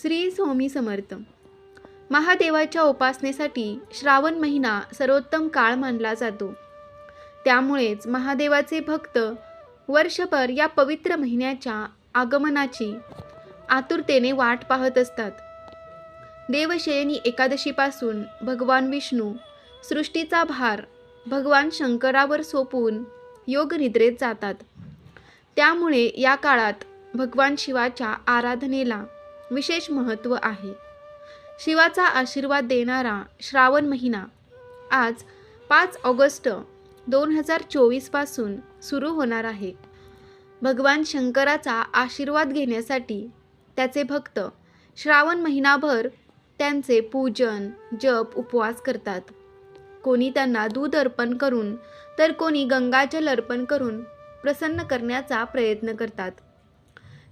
श्री स्वामी समर्थ. महादेवाच्या उपासनेसाठी श्रावण महिना सर्वोत्तम काळ मानला जातो. त्यामुळेच महादेवाचे भक्त वर्षभर या पवित्र महिन्याच्या आगमनाची आतुरतेने वाट पाहत असतात. देवशयनी एकादशीपासून भगवान विष्णू सृष्टीचा भार भगवान शंकरावर सोपवून योगनिद्रेत जातात. त्यामुळे या काळात भगवान शिवाच्या आराधनेला विशेष महत्त्व आहे. शिवाचा आशीर्वाद देणारा श्रावण महिना आज पाच ऑगस्ट दोन हजार चोवीसपासून सुरू होणार आहे. भगवान शंकराचा आशीर्वाद घेण्यासाठी त्याचे भक्त श्रावण महिनाभर त्यांचे पूजन जप उपवास करतात. कोणी त्यांना दूध अर्पण करून तर कोणी गंगाजल अर्पण करून प्रसन्न करण्याचा प्रयत्न करतात.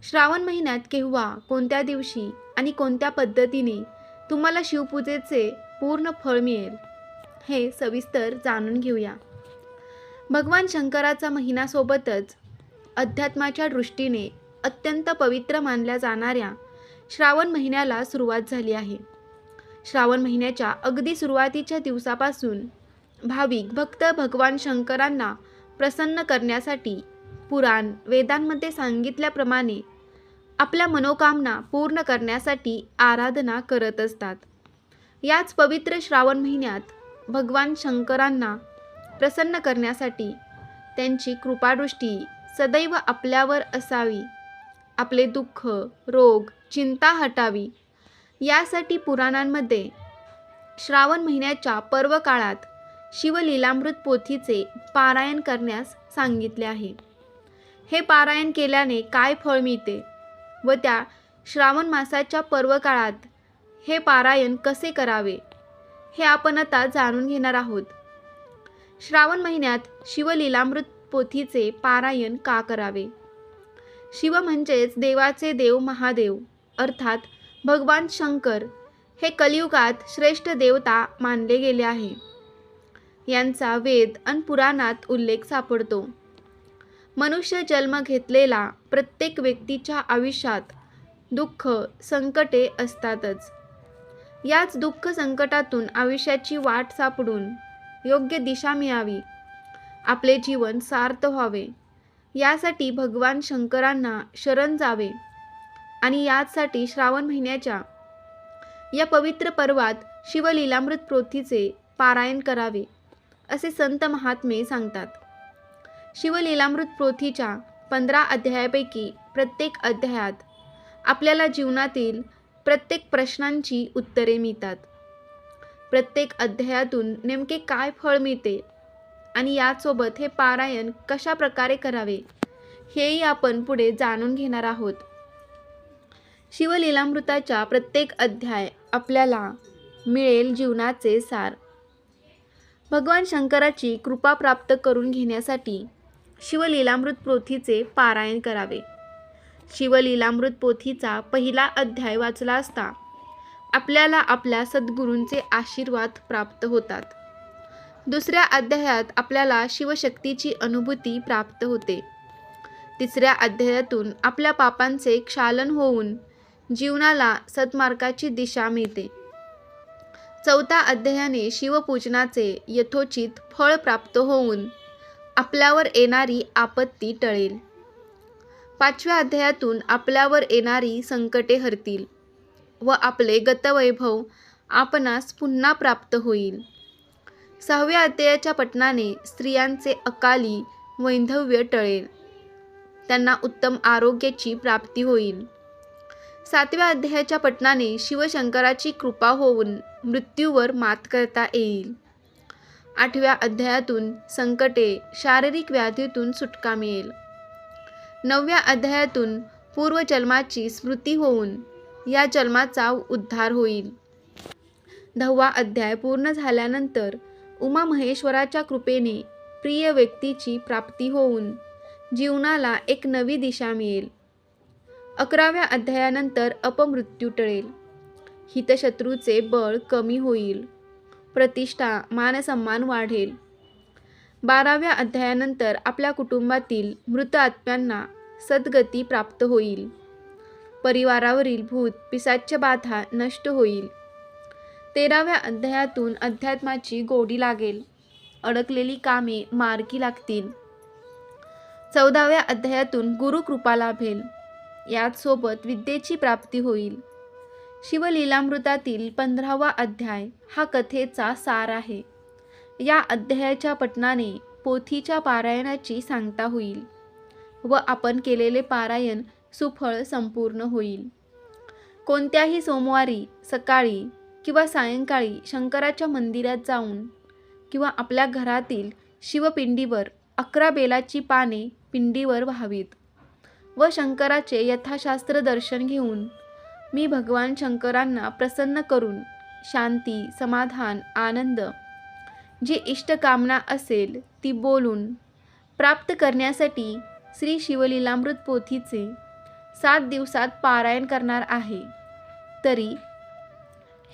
श्रावण महिन्यात केव्हा कोणत्या दिवशी आणि कोणत्या पद्धतीने तुम्हाला शिवपूजेचे पूर्ण फळ मिळेल हे सविस्तर जाणून घेऊया. भगवान शंकराचा महिनासोबतच अध्यात्माच्या दृष्टीने अत्यंत पवित्र मानल्या जाणाऱ्या श्रावण महिन्याला सुरुवात झाली आहे. श्रावण महिन्याच्या अगदी सुरुवातीच्या दिवसापासून भाविक भक्त भगवान शंकरांना प्रसन्न करण्यासाठी पुराण वेदांमध्ये सांगितल्याप्रमाणे आपल्या मनोकामना पूर्ण करण्यासाठी आराधना करत असतात. याच पवित्र श्रावण महिन्यात भगवान शंकरांना प्रसन्न करण्यासाठी त्यांची कृपादृष्टी सदैव आपल्यावर असावी. आपले दुःख रोग चिंता हटावी. यासाठी पुराणांमध्ये श्रावण महिन्याच्या पर्व काळात शिवलीलामृत पोथीचे पारायण करण्यास सांगितले आहे. हे पारायण केल्याने काय फळ मिळते? व त्या श्रावण मासाच्या पर्व काळात हे पारायण कसे करावे? हे आपण आता जाणून घेणार आहोत. श्रावण महिन्यात शिवलीलामृत पोथीचे पारायण का करावे? शिव म्हणजेच देवाचे देव महादेव अर्थात भगवान शंकर हे कलियुगात श्रेष्ठ देवता मानले गेले आहे. यांचा वेद आणि पुराणात उल्लेख सापडतो. मनुष्य जन्म घेतलेला प्रत्येक व्यक्तीच्या आयुष्यात दुःख संकटे असतातच. याच दुःख संकटातून आयुष्याची वाट सापडून योग्य दिशा मिळावी आपले जीवन सार्थ व्हावे यासाठी भगवान शंकरांना शरण जावे आणि याचसाठी श्रावण महिन्याच्या या पवित्र पर्वात शिवलीलामृत पोथीचे पारायण करावे असे संत महात्मे सांगतात. शिवलीलामृत पोथीच्या पंधरा अध्यायापैकी प्रत्येक अध्यायात आपल्याला जीवनातील प्रत्येक प्रश्नांची उत्तरे मिळतात. प्रत्येक अध्यायातून नेमके काय फळ मिळते आणि यासोबत हे पारायण कशा प्रकारे करावे हेही आपण पुढे जाणून घेणार आहोत. शिवलीलामृताच्या प्रत्येक अध्याय आपल्याला मिळेल जीवनाचे सार. भगवान शंकराची कृपा प्राप्त करून घेण्यासाठी शिवलीलामृत पोथीचे पारायण करावे. शिवलीलामृत पोथीचा पहिला अध्याय वाचला असता आपल्याला आपल्या सद्गुरूंचे आशीर्वाद प्राप्त होतात. दुसऱ्या अध्यायात आपल्याला शिवशक्तीची अनुभूती प्राप्त होते. तिसऱ्या अध्यायातून आपल्या पापांचे क्षालन होऊन जीवनाला सत्मार्गाची दिशा मिळते. चौथ्या अध्यायाने शिवपूजनाचे यथोचित फळ प्राप्त होऊन आपल्यावर येणारी आपत्ती टळेल. पाचव्या अध्यायातून आपल्यावर येणारी संकटे हरतील व आपले गतवैभव आपणास पुन्हा प्राप्त होईल. सहाव्या अध्यायाच्या पटनाने स्त्रियांचे अकाली वैंधव्य टळेल. त्यांना उत्तम आरोग्याची प्राप्ती होईल. सातव्या अध्यायाच्या पटनाने शिवशंकराची कृपा होऊन मृत्यूवर मात करता येईल. आठव्या अध्यायातून संकटे शारीरिक व्याधीतून सुटका मिळेल. नवव्या अध्यायातून पूर्वजन्माची स्मृती होऊन या जन्माचा उद्धार होईल. दहावा अध्याय पूर्ण झाल्यानंतर उमा महेश्वराच्या कृपेने प्रिय व्यक्तीची प्राप्ती होऊन जीवनाला एक नवी दिशा मिळेल. अकराव्या अध्यायानंतर अपमृत्यू टळेल. हितशत्रूचे बळ कमी होईल. प्रतिष्ठा मानसन्मान वाढेल. बाराव्या अध्यायानंतर आपल्या कुटुंबातील मृत आत्म्यांना सद्गती प्राप्त होईल. परिवारावरील भूत पिसाच्य बाधा नष्ट होईल. तेराव्या अध्यायातून अध्यात्माची गोडी लागेल. अडकलेली कामे मार्गी लागतील. चौदाव्या अध्यायातून गुरुकृपा लाभेल. याचसोबत विद्येची प्राप्ती होईल. शिवलीलामृतातील पंधरावा अध्याय हा कथेचा सार आहे. या अध्यायाच्या पठणाने पोथीच्या पारायणाची सांगता होईल व आपण केलेले पारायण सुफळ संपूर्ण होईल. कोणत्याही सोमवारी सकाळी किंवा सायंकाळी शंकराच्या मंदिरात जाऊन किंवा आपल्या घरातील शिवपिंडीवर अकरा बेलाची पाने पिंडीवर व्हावीत व शंकराचे यथाशास्त्र दर्शन घेऊन मी भगवान शंकरांना प्रसन्न करून शांती समाधान आनंद जी इष्टकामना असेल ती बोलून प्राप्त करण्यासाठी श्री शिवलीलामृत पोथीचे सात दिवसात पारायण करणार आहे. तरी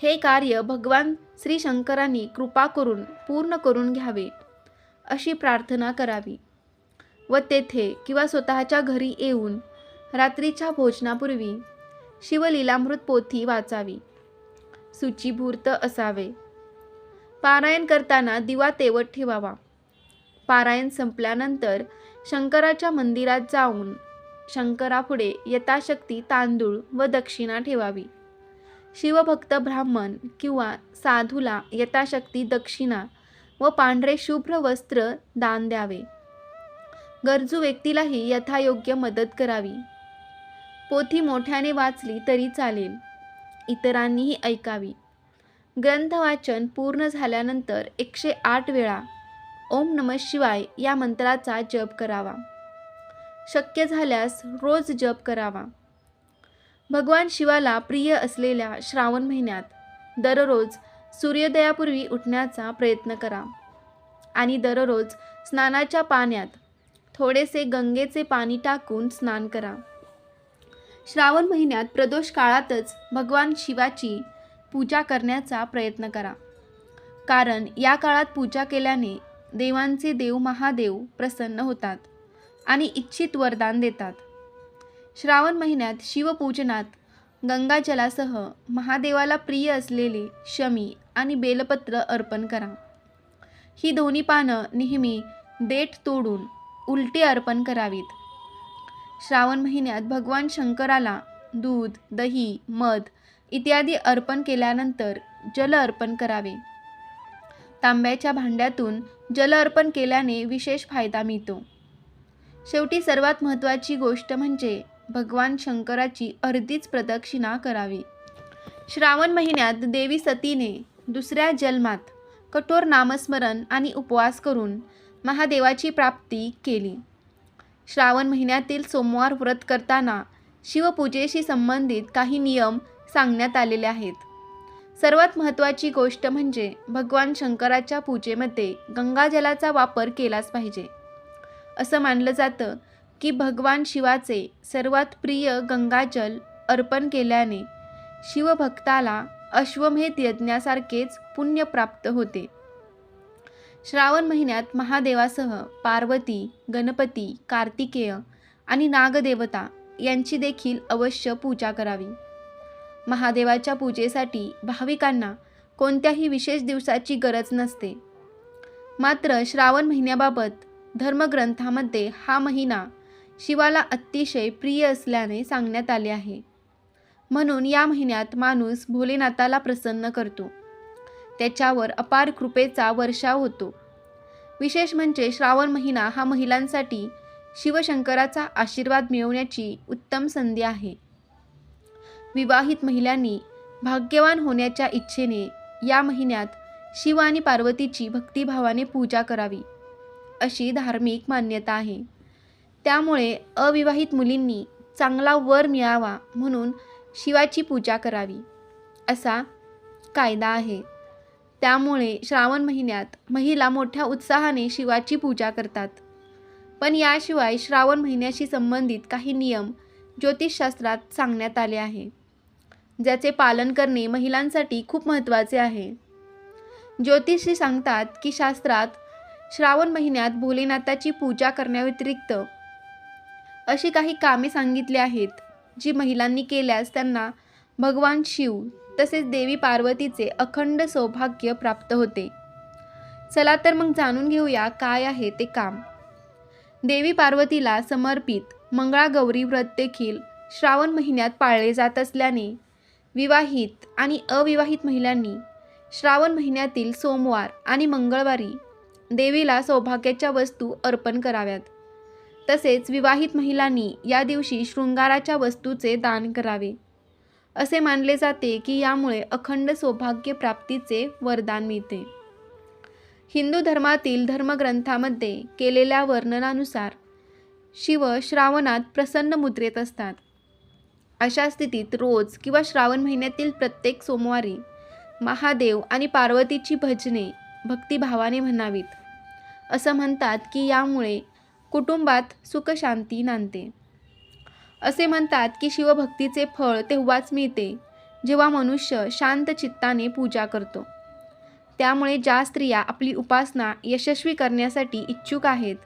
हे कार्य भगवान श्री शंकरांनी कृपा करून पूर्ण करून घ्यावे अशी प्रार्थना करावी व तेथे किंवा स्वतःच्या घरी येऊन रात्रीच्या भोजनापूर्वी शिवलीलामृत पोथी वाचावी. सूचीभूर्त असावे. पारायण करताना दिवा तेवत ठेवावा. पारायण संपल्यानंतर शंकराच्या मंदिरात जाऊन शंकरापुढे यथाशक्ती तांदूळ व दक्षिणा ठेवावी. शिवभक्त ब्राह्मण किंवा साधूला यथाशक्ती दक्षिणा व पांढरे शुभ्र वस्त्र दान द्यावे. गरजू व्यक्तीलाही यथायोग्य मदत करावी. पोथी मोठ्याने वाचली तरी चालेल. इतरांनीही ऐकावी. ग्रंथवाचन पूर्ण झाल्यानंतर एकशे आठ वेळा ओम नम शिवाय या मंत्राचा जप करावा. शक्य झाल्यास रोज जप करावा. भगवान शिवाला प्रिय असलेल्या श्रावण महिन्यात दररोज सूर्योदयापूर्वी उठण्याचा प्रयत्न करा. आणि दररोज स्नानाच्या पाण्यात थोडेसे गंगेचे पाणी टाकून स्नान करा. श्रावण महिन्यात प्रदोष काळातच भगवान शिवाची पूजा करण्याचा प्रयत्न करा. कारण या काळात पूजा केल्याने देवांचे देव महादेव प्रसन्न होतात आणि इच्छित वरदान देतात. श्रावण महिन्यात शिवपूजनात गंगाजलासह महादेवाला प्रिय असलेले शमी आणि बेलपत्र अर्पण करा. ही दोन्ही पानं नेहमी देठ तोडून उलटी अर्पण करावीत. श्रावण महिन्यात भगवान शंकराला दूध दही मध इत्यादी अर्पण केल्यानंतर जल अर्पण करावे. तांब्याच्या भांड्यातून जल अर्पण केल्याने विशेष फायदा मिळतो. शेवटी सर्वात महत्त्वाची गोष्ट म्हणजे भगवान शंकराची अर्धीच प्रदक्षिणा करावी. श्रावण महिन्यात देवी सतीने दुसऱ्या जन्मात कठोर नामस्मरण आणि उपवास करून महादेवाची प्राप्ती केली. श्रावण महिन्यातील सोमवार व्रत करताना शिवपूजेशी संबंधित काही नियम सांगण्यात आलेले आहेत. सर्वात महत्त्वाची गोष्ट म्हणजे भगवान शंकराच्या पूजेमध्ये गंगाजलाचा वापर केलाच पाहिजे. असं मानलं जातं की भगवान शिवाचे सर्वात प्रिय गंगाजल अर्पण केल्याने शिवभक्ताला अश्वमेध यज्ञासारखेच पुण्य प्राप्त होते. श्रावण महिन्यात महादेवासह पार्वती गणपती कार्तिकेय आणि नागदेवता यांची देखील अवश्य पूजा करावी. महादेवाच्या पूजेसाठी भाविकांना कोणत्याही विशेष दिवसाची गरज नसते. मात्र श्रावण महिन्याबाबत धर्मग्रंथामध्ये हा महिना शिवाला अतिशय प्रिय असल्याने सांगण्यात आले आहे. म्हणून या महिन्यात माणूस भोलेनाथाला प्रसन्न करतो. त्याच्यावर अपार कृपेचा वर्षाव होतो. विशेष म्हणजे श्रावण महिना हा महिलांसाठी शिवशंकराचा आशीर्वाद मिळवण्याची उत्तम संधी आहे. विवाहित महिलांनी भाग्यवान होण्याच्या इच्छेने या महिन्यात शिव आणि पार्वतीची भक्तिभावाने पूजा करावी अशी धार्मिक मान्यता आहे. त्यामुळे अविवाहित मुलींनी चांगला वर मिळावा म्हणून शिवाची पूजा करावी असा कायदा आहे. त्यामुळे श्रावण महिन्यात महिला मोठ्या उत्साहाने शिवाची पूजा करतात. पण याशिवाय श्रावण महिन्याशी संबंधित काही नियम ज्योतिषशास्त्रात सांगण्यात आले आहे ज्याचे पालन करणे महिलांसाठी खूप महत्त्वाचे आहे. ज्योतिषी सांगतात की शास्त्रात श्रावण महिन्यात भोलेनाथाची पूजा करण्याव्यतिरिक्त अशी काही कामे सांगितली आहेत जी महिलांनी केल्यास त्यांना भगवान शिव तसेच देवी पार्वतीचे अखंड सौभाग्य प्राप्त होते. चला तर मग जाणून घेऊया काय आहे ते काम. देवी पार्वतीला समर्पित मंगळागौरी व्रत देखील श्रावण महिन्यात पाळले जात असल्याने विवाहित आणि अविवाहित महिलांनी श्रावण महिन्यातील सोमवार आणि मंगळवारी देवीला सौभाग्याच्या वस्तू अर्पण कराव्यात. तसेच विवाहित महिलांनी या दिवशी शृंगाराच्या वस्तूचे दान करावे. असे मानले जाते की यामुळे अखंड सौभाग्य प्राप्तीचे वरदान मिळते. हिंदू धर्मातील धर्मग्रंथामध्ये केलेल्या वर्णनानुसार शिव श्रावणात प्रसन्न मुद्रेत असतात. अशा स्थितीत रोज किंवा श्रावण महिन्यातील प्रत्येक सोमवारी महादेव आणि पार्वतीची भजने भक्तिभावाने म्हणावीत. असं म्हणतात की यामुळे कुटुंबात सुखशांती नांदते. असे म्हणतात की शिवभक्तीचे फळ तेव्हाच मिळते जेव्हा मनुष्य शांत चित्ताने पूजा करतो. त्यामुळे ज्या स्त्रिया आपली उपासना यशस्वी करण्यासाठी इच्छुक आहेत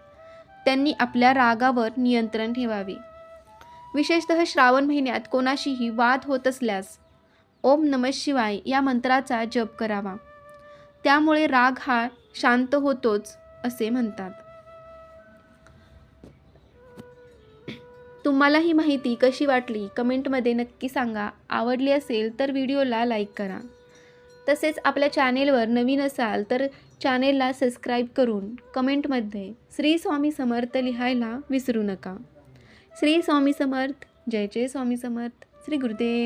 त्यांनी आपल्या रागावर नियंत्रण ठेवावे. विशेषतः श्रावण महिन्यात कोणाशीही वाद होत असल्यास ओम नमः शिवाय या मंत्राचा जप करावा. त्यामुळे राग हा शांत होतोच असे म्हणतात. तुम्हाला ही माहिती कशी वाटली कमेंटमध्ये नक्की सांगा. आवडली असेल तर व्हिडिओला लाईक करा. तसेच आपल्या चॅनेलवर नवीन असाल तर चॅनेलला सबस्क्राईब करून कमेंटमध्ये श्री स्वामी समर्थ लिहायला विसरू नका. श्री स्वामी समर्थ. जय जय स्वामी समर्थ. श्री गुरुदेव.